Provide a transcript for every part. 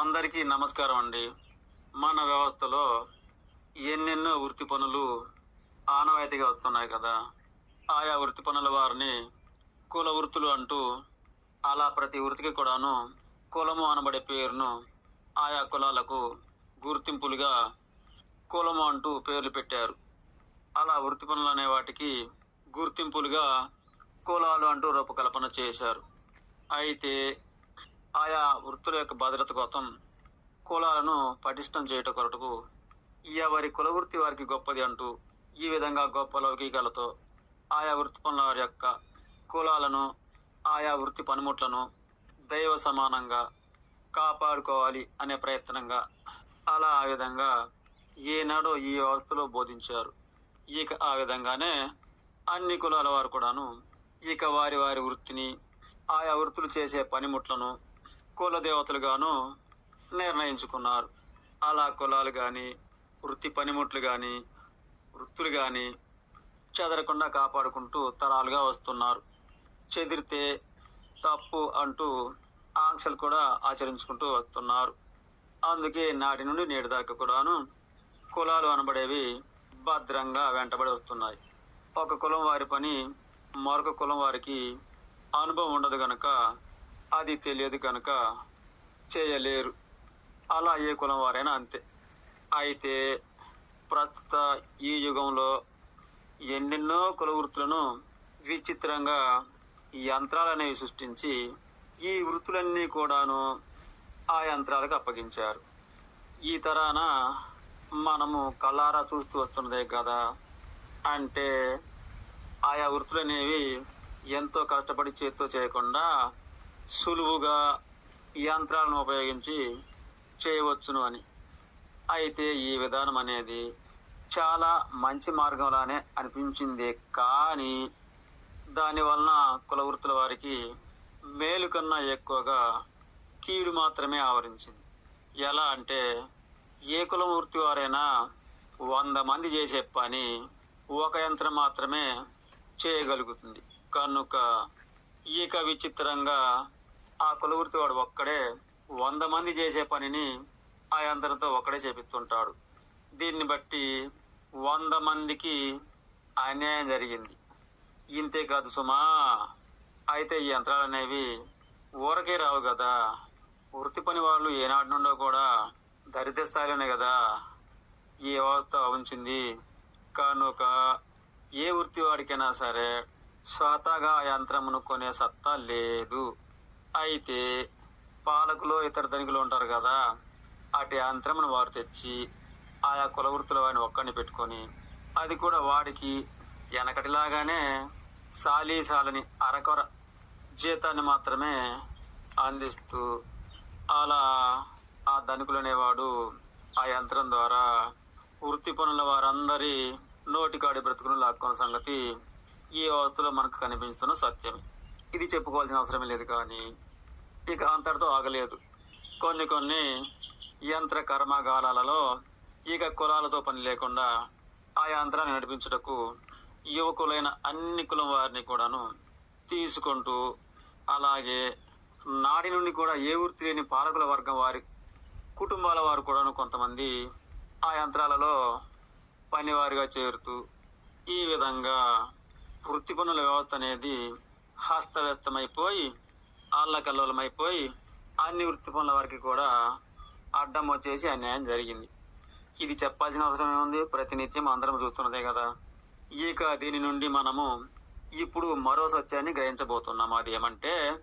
అందరికీ నమస్కారం అండి. మన వ్యవస్థలో ఎన్నెన్నో వృత్తి పనులు ఆనవాయితీగా వస్తున్నాయి కదా. ఆయా వృత్తి పనుల వారిని కుల వృత్తులు అంటూ అలా ప్రతి వృత్తికి కూడాను కులము అనబడే పేరును ఆయా కులాలకు గుర్తింపులుగా కులము అంటూ పేర్లు పెట్టారు. అలా వృత్తి పనులు అనే వాటికి గుర్తింపులుగా కులాలు అంటూ రూపకల్పన చేశారు. అయితే ఆయా వృత్తుల యొక్క భద్రత కోసం కులాలను పటిష్టం చేయట కొరటకు ఎవరి కుల వృత్తి వారికి గొప్పది అంటూ ఈ విధంగా గొప్ప లౌకికాలతో ఆయా వృత్తి పనుల వారి యొక్క కులాలను ఆయా వృత్తి పనిముట్లను దైవ సమానంగా కాపాడుకోవాలి అనే ప్రయత్నంగా అలా ఆ విధంగా ఏనాడో ఈ వ్యవస్థలో బోధించారు. ఇక ఆ విధంగానే అన్ని కులాల వారు కూడాను ఇక వారి వారి వృత్తిని ఆయా వృత్తులు చేసే పనిముట్లను కుల దేవతలుగాను నిర్ణయించుకున్నారు. అలా కులాలు కానీ వృత్తి పనిముట్లు కానీ వృత్తులు కానీ చెదరకుండా కాపాడుకుంటూ తరాలుగా వస్తున్నారు. చెదిరితే తప్పు అంటూ ఆంక్షలు కూడా ఆచరించుకుంటూ వస్తున్నారు. అందుకే నాటి నుండి నేటి దాకా కూడాను కులాలు అనబడేవి భద్రంగా వెంటబడి వస్తున్నాయి. ఒక కులం వారి పని మరొక కులం వారికి అనుభవం ఉండదు గనక అది తెలియదు కనుక చేయలేరు. అలా ఏ కులం వారైనా అంతే. అయితే ప్రస్తుత ఈ యుగంలో ఎన్నెన్నో కుల వృత్తులను విచిత్రంగా యంత్రాలనేవి సృష్టించి ఈ వృత్తులన్నీ కూడాను ఆ యంత్రాలకు అప్పగించారు. ఈ తరాన మనము కళ్ళారా చూస్తూ వస్తున్నదే కదా? అంటే ఆయా వృత్తులు అనేవి ఎంతో కష్టపడి చేతితో చేయకుండా సులువుగా యంత్రాలను ఉపయోగించి చేయవచ్చును అని. అయితే ఈ విధానం అనేది చాలా మంచి మార్గంలానే అనిపించింది. కానీ దానివలన కుల వృత్తుల వారికి మేలు కన్నా ఎక్కువగా కీడు మాత్రమే ఆవరించింది. ఎలా అంటే ఏ కులం వృత్తి వారైనా వంద మంది చేసే పని ఒక యంత్రం మాత్రమే చేయగలుగుతుంది. కనుక ఇక విచిత్రంగా ఆ కులవృత్తి వాడు ఒక్కడే వంద మంది చేసే పనిని ఆ యంత్రంతో ఒక్కడే చేపిస్తుంటాడు. దీన్ని బట్టి వంద మందికి అన్యాయం జరిగింది. ఇంతే కాదు సుమా అయితే ఈ యంత్రాలు అనేవి ఊరకే రావు కదా వృత్తి పని వాళ్ళు ఏనాటి నుండో కూడా దరిద్ర స్థాయిలోనే కదా ఈ వ్యవస్థ ఉంచింది. కానుక ఏ వృత్తి వాడికైనా సరే స్వతహాగా ఆ యంత్రమును కొనే సత్తా లేదు. అయితే పాలకులు ఇతర ధనికులు ఉంటారు కదా అటు యంత్రమును వారు తెచ్చి ఆయా కుల వృత్తుల వాడిని ఒక్కడిని పెట్టుకొని అది కూడా వాడికి వెనకటిలాగానే సాలీ సాలని అరకొర జీతాన్ని మాత్రమే అందిస్తూ అలా ఆ ధనికులు అనేవాడు ఆ యంత్రం ద్వారా వృత్తి పనుల వారందరి నోటికాడి బ్రతుకును లాక్కున్న సంగతి ఈ వస్తువులో మనకు కనిపిస్తున్న సత్యం ఇది చెప్పుకోవాల్సిన అవసరం లేదు కానీ ఇక అంతటితో ఆగలేదు. కొన్ని కొన్ని యంత్ర కర్మాగారాలలో ఇక కులాలతో పని లేకుండా ఆ యంత్రాన్ని నడిపించుటకు యువకులైన అన్ని కులం వారిని కూడాను తీసుకుంటూ అలాగే నాటి నుండి కూడా ఏ వృత్తి లేని పాలకుల వర్గం వారి కుటుంబాల వారు కూడాను కొంతమంది ఆ యంత్రాలలో పనివారిగా చేరుతూ ఈ విధంగా వృత్తి పనుల వ్యవస్థ అనేది హస్తవ్యస్తమైపోయి అల్లకల్లోలమైపోయి అన్ని వృత్తి పనుల వారికి కూడా అడ్డం వచ్చేసి అన్యాయం జరిగింది. ఇది చెప్పాల్సిన అవసరం ఏముంది? ప్రతినిత్యం అందరం చూస్తున్నదే కదా. ఇక దీని నుండి మనము ఇప్పుడు మరో సత్యాన్ని గ్రహించబోతున్నాం. అది ఏమంటే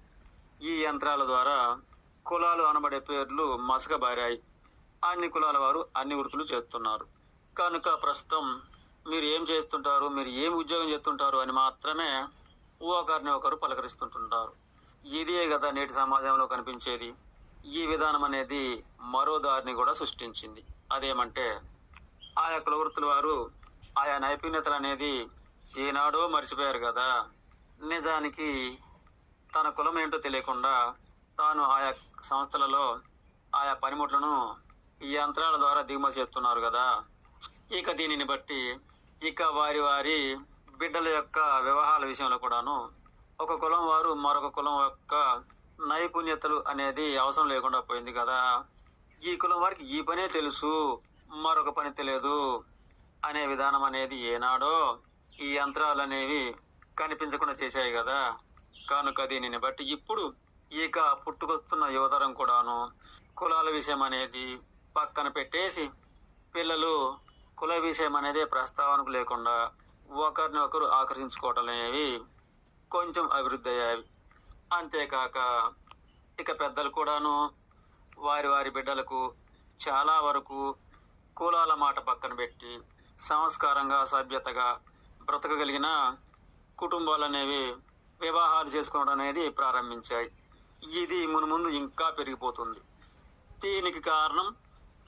ఈ యంత్రాల ద్వారా కులాలు అనబడే పేర్లు మసకబారాయి. అన్ని కులాల వారు అన్ని వృత్తులు చేస్తున్నారు. కనుక ప్రస్తుతం మీరు ఏం చేస్తుంటారు? మీరు ఏం ఉద్యోగం చేస్తుంటారు? అని మాత్రమే ఒకరిని ఒకరు పలకరిస్తుంటుంటారు. ఇదే కదా నేటి సమాజంలో కనిపించేది. ఈ విధానం అనేది మరో దారిని కూడా సృష్టించింది. అదేమంటే ఆయా కుల వృత్తుల వారు ఆయా నైపుణ్యతలు అనేది ఏనాడో మర్చిపోయారు కదా. నిజానికి తన కులం ఏంటో తెలియకుండా తాను ఆయా సంస్థలలో ఆయా పనిముట్లను ఈ యంత్రాల ద్వారా దిగుమతి చేస్తున్నారు కదా. ఇక దీనిని బట్టి ఇక వారి వారి బిడ్డల యొక్క వివాహాల విషయంలో కూడాను ఒక కులం వారు మరొక కులం యొక్క నైపుణ్యతలు అనేది అవసరం లేకుండా పోయింది కదా. ఈ కులం వారికి ఈ పనే తెలుసు మరొక పని తెలియదు అనే విధానం అనేది ఏనాడో ఈ యంత్రాలు అనేవి కనిపించకుండా చేశాయి కదా. కనుక దీనిని బట్టి ఇప్పుడు ఇక పుట్టుకొస్తున్న యువతరం కూడాను కులాల విషయం అనేది పక్కన పెట్టేసి పిల్లలు కుల విషయం అనేది ప్రస్తావనకు లేకుండా ఒకరిని ఒకరు ఆకర్షించుకోవటం అనేవి కొంచెం అభివృద్ధి అయ్యాయి అంతేకాక ఇక పెద్దలు కూడాను వారి వారి బిడ్డలకు చాలా వరకు కులాల మాట పక్కన పెట్టి సంస్కారంగా సభ్యతగా బ్రతకగలిగిన కుటుంబాలు అనేవి వివాహాలు చేసుకోవడం అనేది ప్రారంభించాయి. ఇది మునుముందు ఇంకా పెరిగిపోతుంది. దీనికి కారణం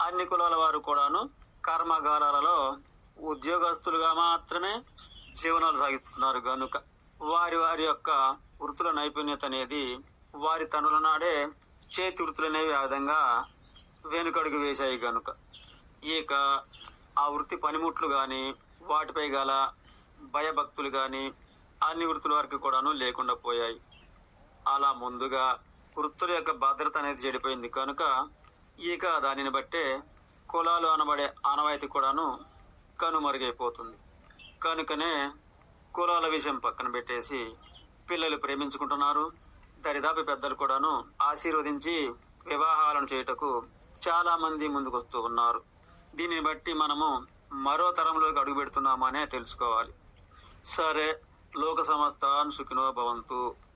అన్ని కులాల వారు కూడాను కర్మగారాలలో ఉద్యోగస్తులుగా మాత్రమే జీవనాలు సాగిస్తున్నారు. గనుక వారి వారి యొక్క వృత్తుల నైపుణ్యత అనేది వారి తనుల నాడే చేతి వృత్తులు అనేవి ఆ విధంగా వెనుకడుగు వేశాయి గనుక. ఇక ఆ వృత్తి పనిముట్లు కానీ వాటిపై గల భయభక్తులు కానీ అన్ని వృత్తుల వరకు కూడాను లేకుండా పోయాయి. అలా ముందుగా వృత్తుల యొక్క భద్రత అనేది చెడిపోయింది. కనుక ఇక దానిని బట్టే కులాలు అనబడే ఆనవాయితీ కూడాను కనుమరుగైపోతుంది కనుకనే కులాల విషయం పక్కన పెట్టేసి పిల్లలు ప్రేమించుకుంటున్నారు. దరిదాపు పెద్దలు కూడాను ఆశీర్వదించి వివాహాలను చేయుటకు చాలా మంది ముందుకు వస్తూ ఉన్నారు. దీనిని బట్టి మనము మరో తరంలోకి అడుగు పెడుతున్నామనే తెలుసుకోవాలి. సరే లోక సంస్థ సుఖినో భవంతు.